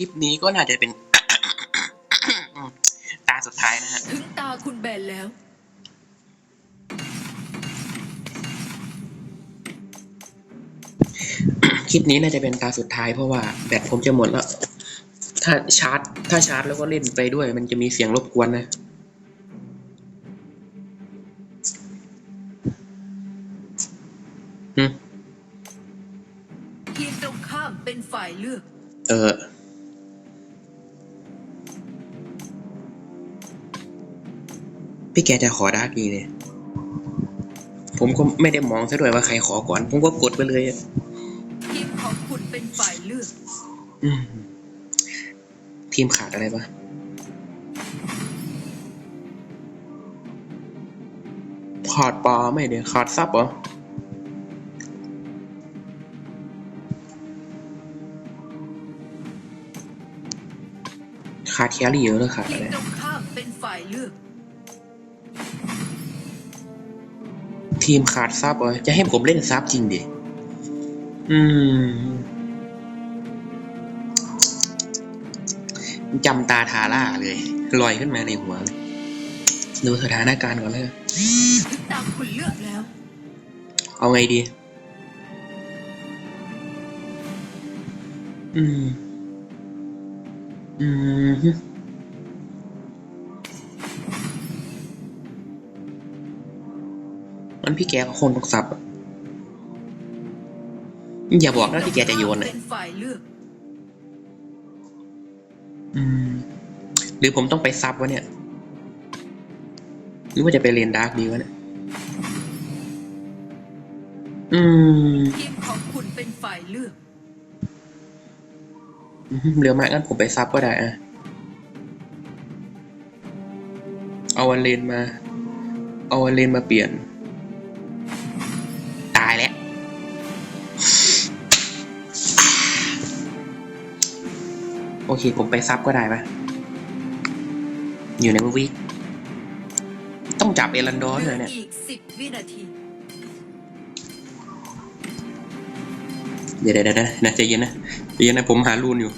คลิปนี้ก็น่าจะเป็น ตาสุดท้ายนะฮะ ถึงตาคุณแบนแล้ว คลิปนี้น่าจะเป็นตาสุดท้ายเพราะว่าแบตผมจะหมดแล้ว ถ้าชาร์จ ถ้าชาร์จแล้วก็เล่นไปด้วย มันจะมีเสียงรบกวนนะอืมทีมตรงข้ามเป็นฝ่ายเลือก เออ พี่แกจะขอดาร์กดีเนี่ย ผมก็ไม่ได้มองซะด้วยว่าใครขอก่อน ผมก็กดไปเลยอะทีมของคุณเป็นฝ่ายเลือก อืมทีมขาดอะไรปะขาดปลาไม่เดี๋ยวขาดซับเหรอ ขาดแครี่เยอะแล้วขาดทีอะมไร ตรงข้ามเป็นฝ่ายเลือก ทีมขาดซับเหรอจะให้ผมเล่นซับจริงดิอืมจำตาทาร่าเลยลอยขึ้นมาในหัวเลยดูสถานการณ์ก่อนเลยถึงตาคุณเลือกแล้ว เอาไงดี อืม อืม มันพี่แกก็คงต้องสับอะอย่าบอกนะพี่แกจะโยนทีมตรงข้ามอะเป็นฝ่ายเลือกอืมหรือผมต้องไปซับวะเนี่ย หรือว่าจะไปเรียนดาร์กดีวะเนี่ย อืมทีมของคุณเป็นฝ่ายเลือกอืมเรือมากงั้นผมไปซับก็ได้อะเอาวันเลนมา เอาวันเลนมาเปลี่ยน โอเค ผมไปซับก็ได้ปะอยู่ในวิกต้องจับเอรันดอร์เหเลลืยอเนี่ยอีกสิบวินาทีเดี๋ยวเดี๋ยวเดี๋ยวนะใจเย็นนะใจเย็นนะผมหารูนอยู่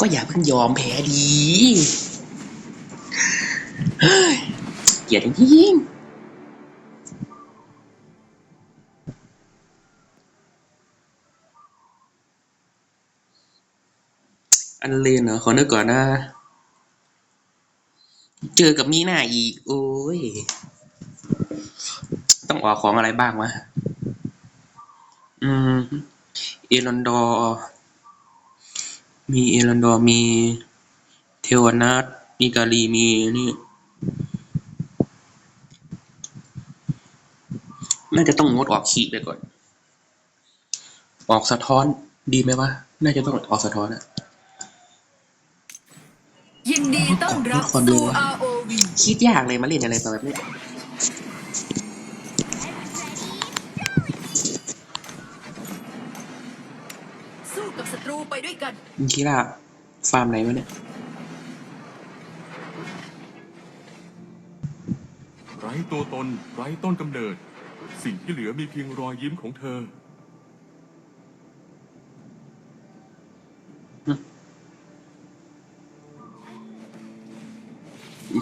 ก็อย่าเพิ่งยอมแพ้ดีเฮ้ยเกลียดจริง อันเลนเหรอขอนึกก่อนนะ เจอกับมีหน้าอีก โอ้ย ต้องออกของอะไรบ้างวะ อืม เอรอนดอร์มีเอรอนดอร์มีเทวนาทมีกาลี มีนี่ น่าจะต้องงดออกขีดไปก่อน ออกสะท้อนดีไหมวะ น่าจะต้องออกสะท้อนอะ ยินดี ต้อนรับขอบคุณสู่เลย ROV คิดยากเลยมาเล่นอะไรแบบนี้สู้กับศัตรูไปด้วยกันคิดว่าฟาร์มไหนวะเนี่ยไร้ตัวตน ไร้ต้นกำเนิด สิ่งที่เหลือมีเพียงรอยยิ้มของเธอ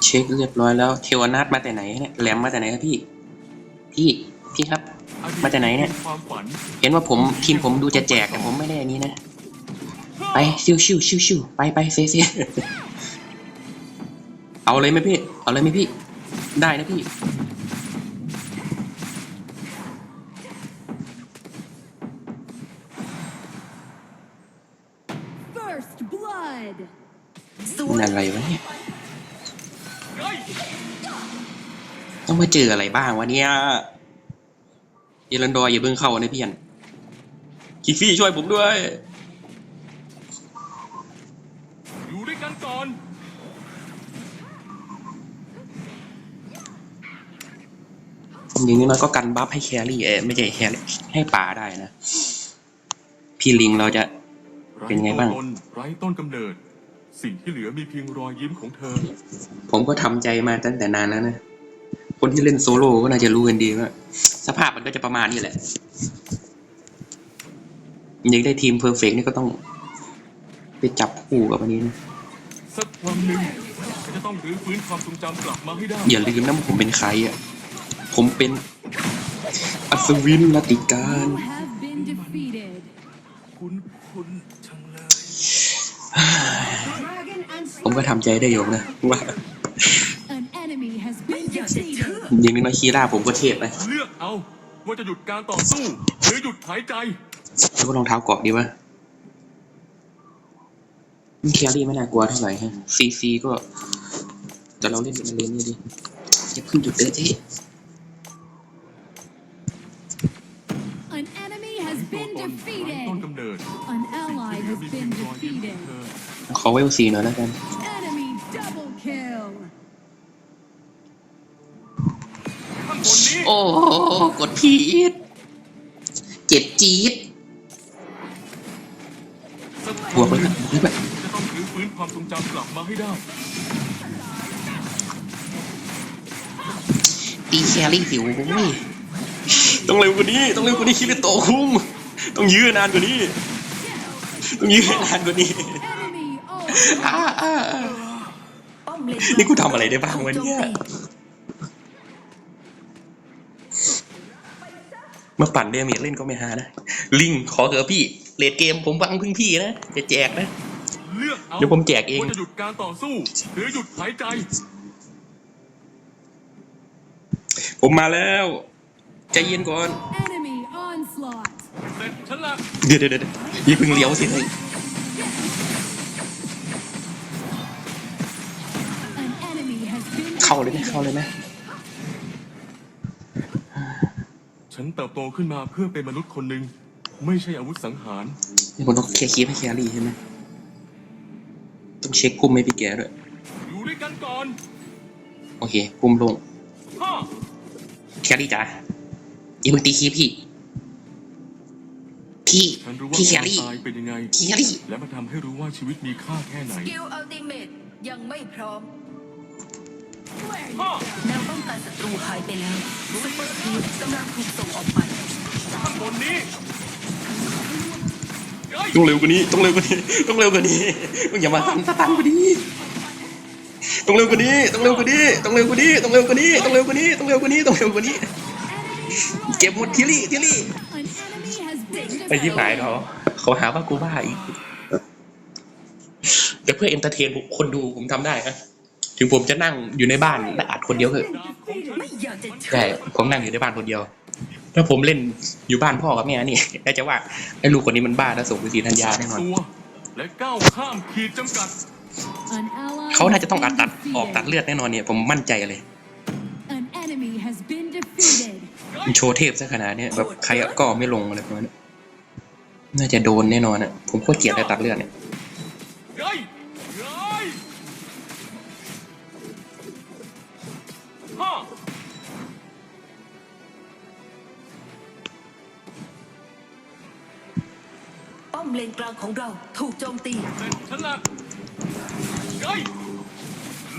เช็คเรียบร้อยแล้วเทวนาทมาแต่ไหนเนี่ยแหลมมาแต่ไหนครับพี่ พี่พี่ครับ มาจากไหนเนี่ยความฝันเห็นว่าผมทีมผมดูจะแจกแต่ผมไม่ได้อันนี้นะ ไปชิวชิวชิวชิวไปไปเซเซเอาเลยไหมพี่ เอาเลยไหมพี่ ได้นะพี่ มาเจออะไรบ้างวะเนี่ยเอรันดอร์อย่าเพิ่งเข้านะพี่อันคิฟฟี่ช่วยผมด้วย อยู่ด้วยกันก่อน อย่างนี้เราก็กันบัฟให้แครี่เออไม่ใช่แครี่ให้ป่าได้นะ พี่ลิงเราจะไร้เป็นไงบ้างตัวตนไร้ต้นกำเนิด สิ่งที่เหลือมีเพียงรอยยิ้มของเธอ ผมก็ทำใจมาตั้งแต่นานแล้วนะ คนที่เล่นโซโล่ก็น่าจะรู้กันดีว่าสภาพมันก็จะประมาณนี้แหละอยากได้ทีมเพอร์เฟกนี่ก็ต้อง ไปจับคู่กับอันนี้นะสักวันหนึ่งฉันจะต้องรื้อฟื้นความทรงจำกลับมาให้ได้อย่าลืมนะว่าผมเป็นใครอะ ผมเป็นอัศวินลติการ You have been defeated. คุณคุณจังเลย Dragon and ผมก็ทำใจได้อยู่นะว่า An enemy has been อยากจะเชื่อ defeated. อย่างน้อยๆคีร่าผมก็เทพนะเลือกเอา ว่าจะหยุดการต่อสู้ หรือหยุดหายใจ แล้วก็รองเท้าเกาะดีวะแครี่ไม่น่ากลัวเท่าไหร่ฮะซีซีก็แต่เราเล่นเป็นเลนนี่ดิอย่าเพิ่งหยุดเลยเจ๊ An enemy has ตัว been ตนไร้ต้น defeated. กำเนิด An สิ่งที่ ally เหลือ has มีเพีย been งรอยยิ้มของ defeated. เธอขอเวลซีหน่อยแล้วกัน อ้กดพีดเจ็บจี๊ดสักบวกวัไปนหแบนึ่งบบวกไปแบบจะต้องรื้อฟื้นความทรงจำกลับมาให้ได้ตีแครี่สิวโอ้ยต้องเร็วกว่านี้ต้องเร็วกว่านี้คิดเป็นโตคุ้มต้องยื้อนานกว่านี้ ต้องยื้อนานกว่านี้ Enemy อ่า ultimate. อ่าอ่าป้อมเลนนี่กูทำอะไรได้บ้างวะเนี่ย ถูกโจ มตีมาปั่นเดเมจเล่นก็ไม่หานะ ลิงขอเถอะพี่เลดเกมผมฟังพึ่งพี่นะจะแจกนะ เลือกเอาเดี๋ยวผมแจกเอง ว่าจะหยุดการต่อสู้ หรือหยุดหายใจ ผมมาแล้ว ใจเย็นก่อน Enemy onslaught. เสร็จฉันละเดี๋ยวเดี๋ยวเดี๋ยวอย่าเพิ่งเลี้ยวสิเฮ้ย An enemy has been เข้าเลยไหม defeated. เข้าเลยไหม ฉันเติบโตขึ้นมาเพื่อเป็นมนุษย์คนหนึ่งไม่ใช่อาวุธสังหารนี่ผมต้องเคลียร์คีฟให้แครี่ใช่ไหมต้องเช็คพุ่มให้พี่แกด้วย อยู่ด้วยกันก่อนโอเคพุ่มลง ห้าแครี่จ๋าอย่าเพิ่งตีคีฟพี่ พี่ ฉันรู้ว่าพี่แคความรี่ตายเป็นยังไง แครี่ และมันทำให้รู้ว่าชีวิตมีค่าแค่ไหน สกิลอัลติเมตยังไม่พร้อมห้าแนวป้องกันศัตรูหายไปแล้วซุปเปอร์คีฟ กำลังถูกส่งออกไปข้างบนนี้เอ้ยต้องเร็วกว่านี้ ต้องเร็วกว่านี้ ต้องเร็วกว่านี้มึงอย่ามาตันสตันกว่านี้ ต้องเร็วกว่านี้ ต้องเร็วกว่านี้ ต้องเร็วกว่านี้ ต้องเร็วกว่านี้ ต้องเร็วกว่านี้ ต้องเร็วกว่านี้ ต้องเร็วกว่านี้ เก็บหมดทีรี่ทีรี่ An enemy has been ไปยิบหาย defeated. เขาเขาหาว่ากูบ้าอีก แต่เพื่อเอนเตอร์เทนคนดูผมทำได้นะ ถึงผมจะนั่งอยู่ในบ้านและอัดคนเดียวเถอะดาบของฉันไม่อยากจะเชื่ใช่อผมนั่งอยู่ในบ้านคนเดียว ถ้าผมเล่นอยู่บ้านพ่อกับแม่นี่น่าจะว่าไอ้ลูกคนนี้มันบ้าแล้วส่งไปสีธัญญาแน่นอนตัวและก้าวข้ามขีดจำกัด An ally เขาน่าจะต้อง has อัด been ตัดออกตัด defeated. เลือดแน่นอนเนี่ยผมมั่นใจเลย An enemy has been defeated. มันโชว์เทพซะขนาดเนี้ยแบบใครก็ไม่ลงอะไรประมาณนี้น่าจะโดนแน่นอนอะผมโคตรเกลียดเลยตัดเลือดเนี่ย เลนกลางของเราถูกโจมตีเสร็จฉันละเฮ้ย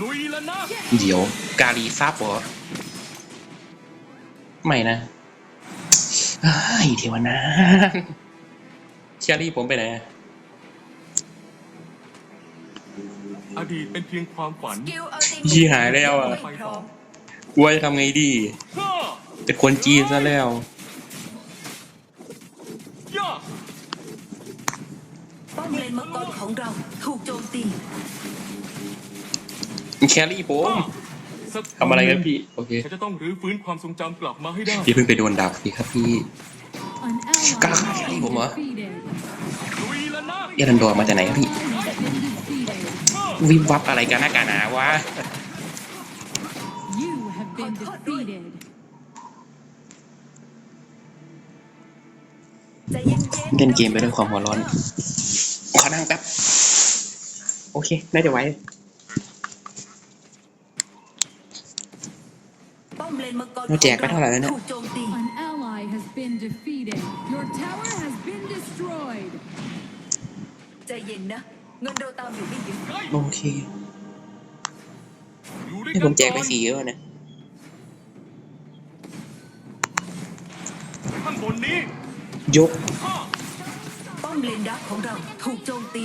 ลุยแล้วนะเดี๋ยว กาลีซับเหรอไม่นะไอ้ยเทวนาเชียรี่ผมไปไหนอะอดีตเป็นเพียงความฝันสกิลอัลติเมตยี่หายแล้วอะไม่พร้อมกลัวจะทำไงดีห้าเป็นคนจีนซะแล้ว ของเราถูกโจมตีแครี่ผมสักทำอะไรกันพี่ โอเคฉันจะต้องรื้อฟื้นความทรงจำกลับมาให้ได้อย่าเพิ่งไปโดนดับสิครับพี่ An ally กล้า has ฆ่าแครี่ผม been เหรอ defeated. ลุยแล้วนะเอรันดอร์มาจากไหนครับพี่ Ally has been defeated. ห้าวิบวับอะไรกันหน้ากันหนาวะ You have been defeated. ใจเย็นๆเล่นเกมไปด้วยความหัวร้อนขอ นั่งแป๊บ โอเค น่าจะไหวป้อมเลนมังกรเราแจกไปเท่าไหร่แล้วเนี่ยถูกโจมตี An ally has been defeated. Your tower has been destroyed. ใจเย็นนะ เงินเราตามอยู่ไม่เยอะเฮ้ยโอเคอยู่ด้วยนี่กัผนมแจกไปอนสี่แล้วเนี่ยข้างบนนี้ยกห้าป้อมเลน ดักของเราถูกโจมตี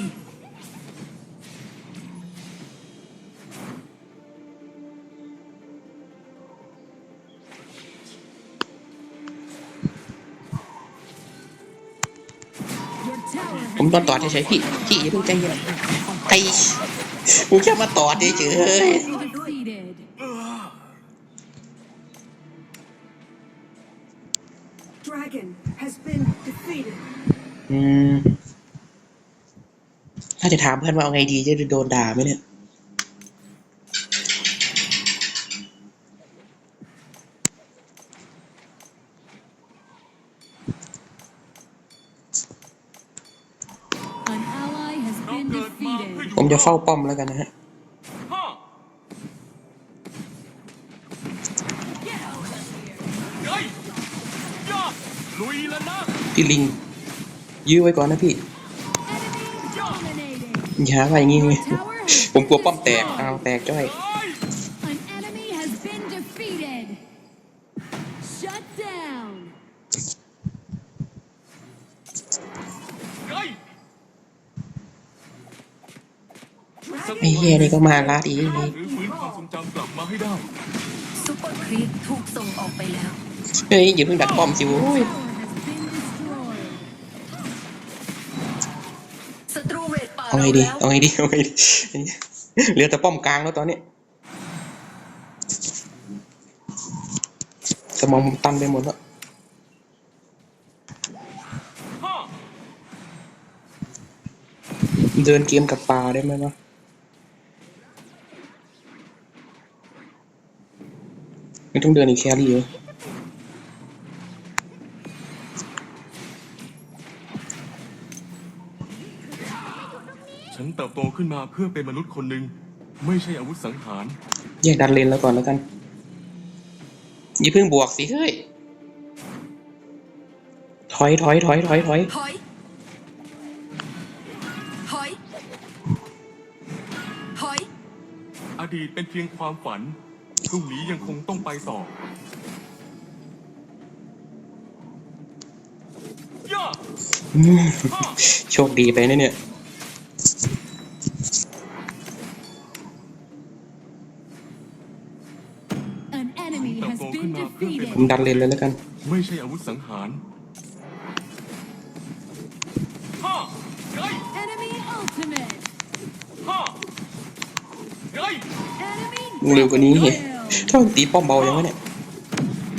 Your tower ผม has ตอนต่อเฉยๆพี่พี่อย่าเพิ่งใจเย็นไอ้กูแค่มาต่อเฉย been าจะถามเพื่อนว่าเอาไงดีจะโดนด่าไหมเนี่ย An ally has been เราเกิดมาเพื่อ defeated. อยู่ผมจะเฝ้าป้อมแล้วกันนะฮะฮ่าเฮ้ยย่าลุยแล้วนะพี่ลิงยื้อไว้ก่อนนะพี่ Enemy dominating. อย่าว่าอย่างงี้ไง Your tower has ผมกลัว been ป้อมแตก destroyed. เอาแตกจ้อยเฮ้ย An enemy has been defeated. Shut down. เฮ้ยไอ้เฮียนี่ก็มาลาดอีกหรือฟื้นความทรงจำกลับมาให้ได้ ซุปเปอร์ครีปถูกส่งออกไปแล้ว เฮ้ยอย่าเพิ่งดักป้อมสิโว้ย Tower เวทป่าเอาเราไงดีแล้วเอาไงดี เอาไงดี เหลือแต่ป้อมกลางแล้วตอนนี้สมองผมตันไปหมดแล้วฮ่าเดินเกมกับปลาได้ไหมวะไม่ต้องเดินอีกแครี่เหรอฉั บโตขึ้นมาเพื่อเป็นมนุษย์คนหนึ่งไม่ใช่อาวุธสังหาร แยกดันเลนแล้วก่อนแล้วกันอย่าเพิ่งบวกสิเฮ้ย ถอยถอยถอยถอยถอยถอยถอยถอยอดีตเป็นเพียงความฝันพรุ่งนี้ยังคงต้องไปต่อย่าอืมฮ่าโชคดีไปนะเนี่ย ดันเลนเลยแล้วกัน ไม่ใช่อาวุธสังหารฮ่าเฮ้ย Enemy ultimate. ฮ่าเฮ้ย Enemy เร็วกว่านี้ double ถ้ามันตีป้อมเบายังวะเนี่ย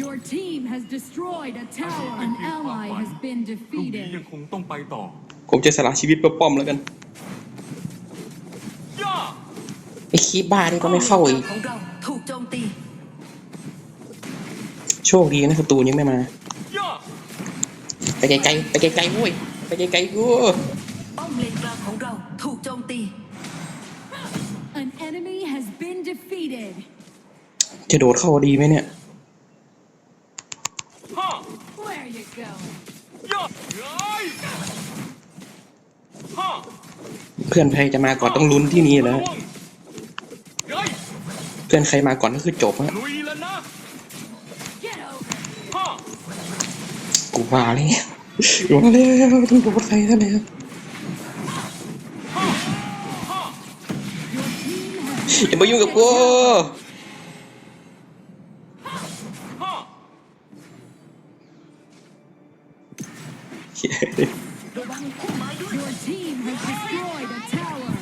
Your team has destroyed a tower. An ally has been พรุ่งนี้ยัง defeated. คงต้องไปต่อผมจะสละชีวิตเพื่อป้อมแล้วกัน ย่าไอ้คีบบ้านี่ก็ไม่เข้าอีกของเรา โชคดีนะศัตรูยังไม่มาย่าไปไกลๆไปไกลๆโว้ยไปไกลๆกูป้อมเลนกลางของเราถูกโจมตี An enemy has been defeated. จะโดดเข้าดีไหมเนี่ยฮ่า Where you go? ย่าเฮ้ยฮ่าเพื่อนใครจะมาก่อนต้องลุ้นที่นี่แหล้วระวังเฮ้ยเพื่อนใครมาก่อนก็คือจบฮะลุยแล้วนะ กูว่าแล้วกูว่าแล้วต้องโดดใครซะแล้วฮ่าฮ่า Your team has อย่ามายุ่งกับกูฮ่าระวังพุ่มไม้ด้วย your team has destroyed a tower.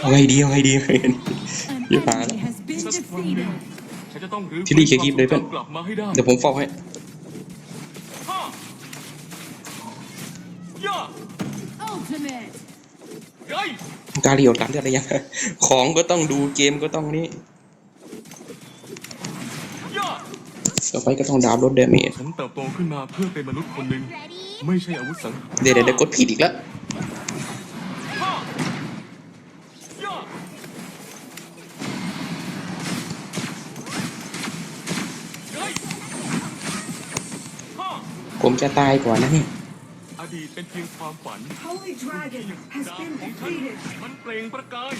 เอาไงดีเอาไงดีเอาไงดี An You enemy found it. has been สักวั จะต้องรื้อที่นี่เคลียร์คลิปเลยเพื่อน กลับมาให้ได้เดี๋ยวผมเฝ้าให้ฮ่าย่า Ultimate. เฮ้ยการีออกตัดเลือดอะไรยัง ของก็ต้องดูเกมก็ต้องนี่ย่าต่อไปก็ต้องดาวน์ลดเดเมจฉันเติบโตขึ้นมาเพื่อเป็นมนุษย์คนหนึ่งไม่ใช่อาวุธสังหารเดี๋ยวเดี๋ยวเดี๋ยวกดผิดอีกแล้ว ผมจะตายก่อนนะเนี่ยอดีตเป็นเพียงความฝัน Holy Dragon has ดาบ been ของฉัน defeated. มันเปล่งประกาย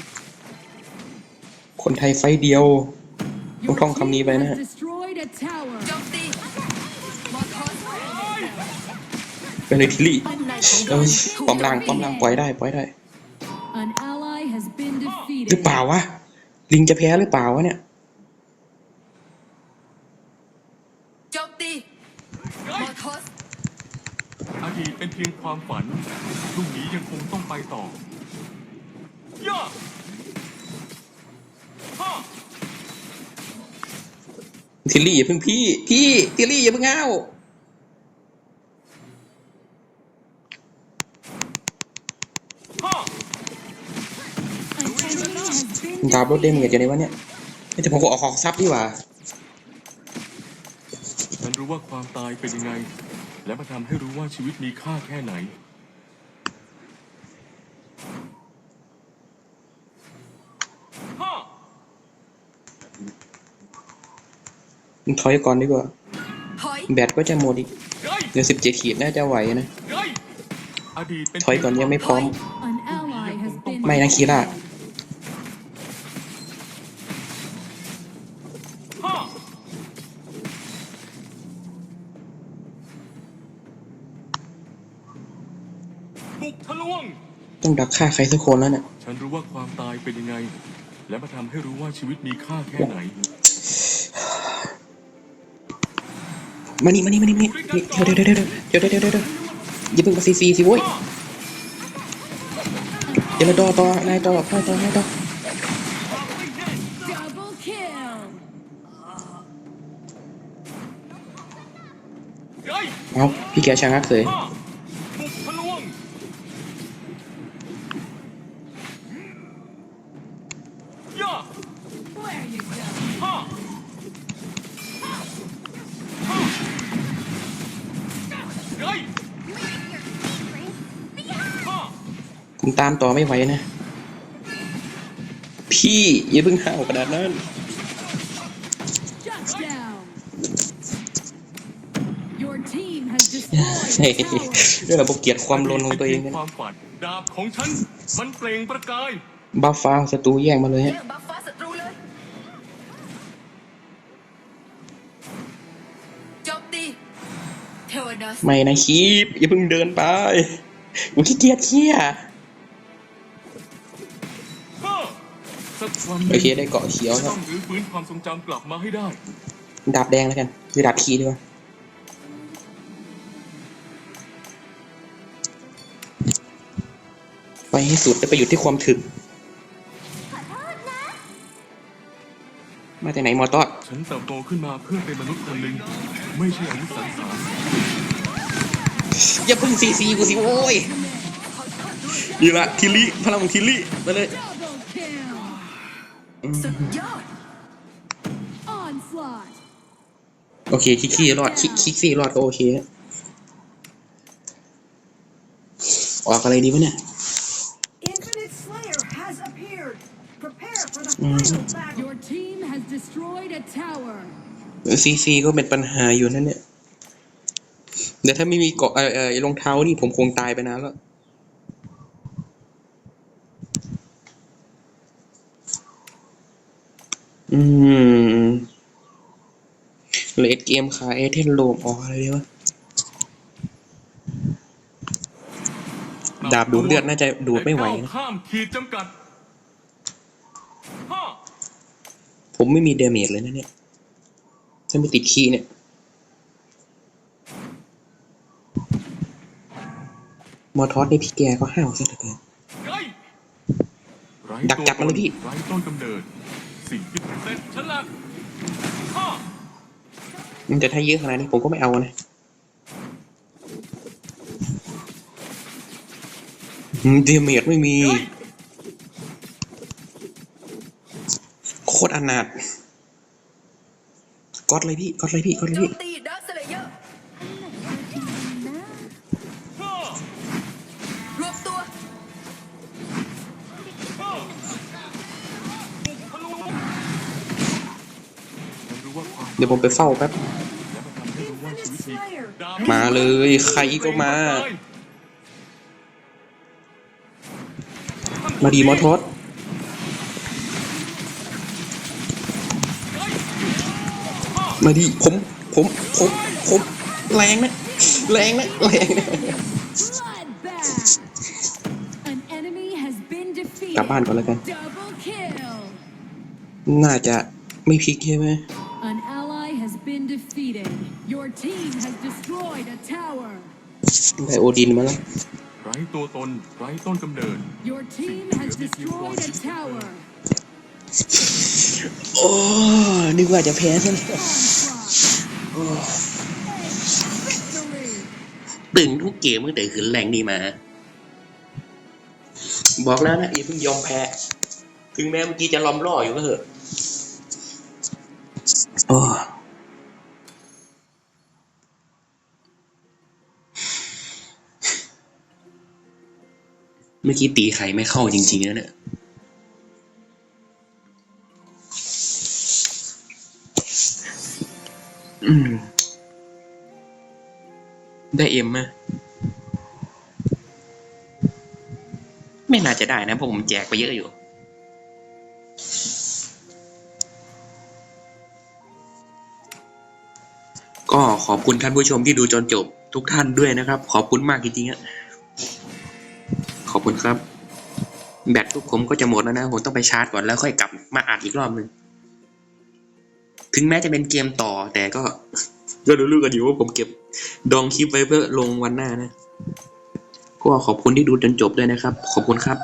คนไทยไฟต์เดียว Your ต้องท่องคำนี้ team ไปนะ has destroyed a tower. โจมตีมอทอสเป็นเลยทิลลี่ป้อมในของเอเราอถูกป้อมล่างป้อมล่างปล่อยได้ปล่อยได้ An ally has been หรือ defeated. เปล่าวะลิงจะแพ้หรือเปล่าวะเนี่ย โจมตีมอร์ทอส อดีตเป็นเพียงความฝันพรุ่งนี้ยังคงต้องไปต่อย่าฮ่าทิลลี่อย่าเพิ่งพี่ พี่ทิลลี่อย่าเพิ่งเอาฮ่า An enemy has been ดาบรถเดมเงจะในวะเนี่ยเอ้ยแต่ผมก็ออกของซับดีกว่า ฉันรู้ว่าความตายเป็นยังไง และมันทำให้รู้ว่าชีวิตมีค่าแค่ไหนฮ่าถอยก่อนดีกว่าถอยแบตก็จะหมดอีกเฮ้ยเดี๋ยวสิบเจ็ดขีดน่าจะไหวนะเฮ้ยอดีตเป็นถอยก่อนยังไม่พร้อม An ally has been ไม่นะคีร่าฮ่า บุกทะลวง ต้องดักฆ่าใครสักคนแล้วเนี่ยฉันรู้ว่าความตายเป็นยังไง และมาทำให้รู้ว่าชีวิตมีค่าแค่ไหนมานี่มานี่มานี่มานี่เดี๋ยวเดี๋ยวเดี๋ยวเดี๋ยวเดี๋ยวเดี๋ยวเดี๋ยวเดี๋ยวอย่าเพิ่งมาซีซีสิโว้ยเดี๋ยวเราต่อต่อนายต่อต่อต่อนายต่อ double kill. เฮ้ยเอาพี่แกชะงักเลย ย่า Where you go? ฮ่าฮ่าเฮ้ยฮ่าผมตามต่อไม่ไหวนะ พี่อย่าเพิ่งห้าวขนาดนั้น Shut down. Your team has เฮ้ย destroyed a tower. ด้วยระบบเกียรติความลนของตัวเองเป็นะนความฝันดาบของฉัน มันเปล่งประกาย บัฟฟ้าศัตรูแย่งมาเลยฮะแย่งบัฟฟ้าศัตรูเลยโจมตีเทวดัสไม่นะคีปอย่าเพิ่งเดินไปกูขี้เกียจเคี้ยฮ่าสักวันหโอนึ่งเคได้เกาะเขียวจะแล้ต้วองรื้อฟื้นความทรงจำกลับมาให้ได้ ดาบแดงแล้วกันหรือดาบขีดีกว่าไปให้สุดจะไปอยู่ที่ความถึก มาแต่ไหนมอตอดฉันเติบโตขึ้นมาเพื่อเป็นมนุษย์คนหนึ่งไม่ใช่อาวุธสังสารอย่าเพิ่งซีซีกูสิโว้ยนี่ละทิลลี่พลังของทิลลี่ไปเลย Double kill. สุดยอด Onslaught. โอเคคิกซี่รอดคิกคิกซี่รอดก็โอเคฮะออกอะไรดีวะเนี่ย Your team has destroyed a tower. ซีซีก็เป็นปัญหาอยู่นั่นเนี่ยเดี๋ยวถ้าไม่มีเกาะเออเออไอ้รองเท้านี่ผมคงตายไปนานแล้วอืมเลดเกมขายเอเทนโลมออกอะไรดีวะดาบดูดเลือดน่าจะดูดไม่ไหวแต่ก้านะ ข้ามขีดจำกัดฮ่า ผมไม่มีเดเมจเลยนะเนี่ย ถ้าไม่ติดคีย์เนี่ย มอทอสในพี่แกก็ห้าวซะเหลือเกินเฮ้ยไร้ดักจับมันเลยพี่ ไร้ต้นกำเนิด สิ่งที่เสร็จฉันละฮ่าแต่ถ้าเยอะขนาดนี้ผมก็ไม่เอานะอืมเดเมจไม่มี เฮ้ย ตรอนาถก๊อตเลยพี่ก๊อตเลยพี่ก๊อตเลยพี่เดี๋ยวผมไปเฝ้าแป๊บ มาเลยใครก็มา มาดีมอทอส มาดีผมผมผมผมแรงนะแรงนะแรงนะ Bloodbath. An enemy has been defeated. กลับบ้านก่อนแล้วกัน Double kill. น่าจะไม่พลิกใช่ไหม An ally has been defeated. Your team has destroyed a tower. ได้โอดินมาแล้ว ไร้ตัวตน ไร้ต้นกำเนิด Your team has destroyed a tower. โอ้นึกว่าจะแพ้ซะแล้ว Onslaught. Victory. ตึงทุกเกมตั้งแต่ขึ้นแรงนี่มา บอกแล้วนะอย่าเพิ่งยอมแพ้ ถึงแม้เมื่อกี้จะล้อมล่ออยู่ก็เถอะโอ้เมื่อกี้ตีไข่ไม่เข้าจริงๆนะเนี่ย ได้เอ็มไหมไม่น่าจะได้นะเพราะผมแจกไปเยอะอยู่ ก็ขอบคุณท่านผู้ชมที่ดูจนจบทุกท่านด้วยนะครับ ขอบคุณมากจริงๆอะขอบคุณครับ แบตทุกผมก็จะหมดแล้วนะ ผมต้องไปชาร์จก่อนแล้วค่อยกลับมาอัดอีกรอบหนึ่ง ถึงแม้จะเป็นเกมต่อ แต่ก็ ก็รู้ๆกันอยู่ว่าผมเก็บดองคลิปไว้เพื่อลงวันหน้านะ ก็ขอบคุณที่ดูจนจบด้วยนะครับ ขอบคุณครับ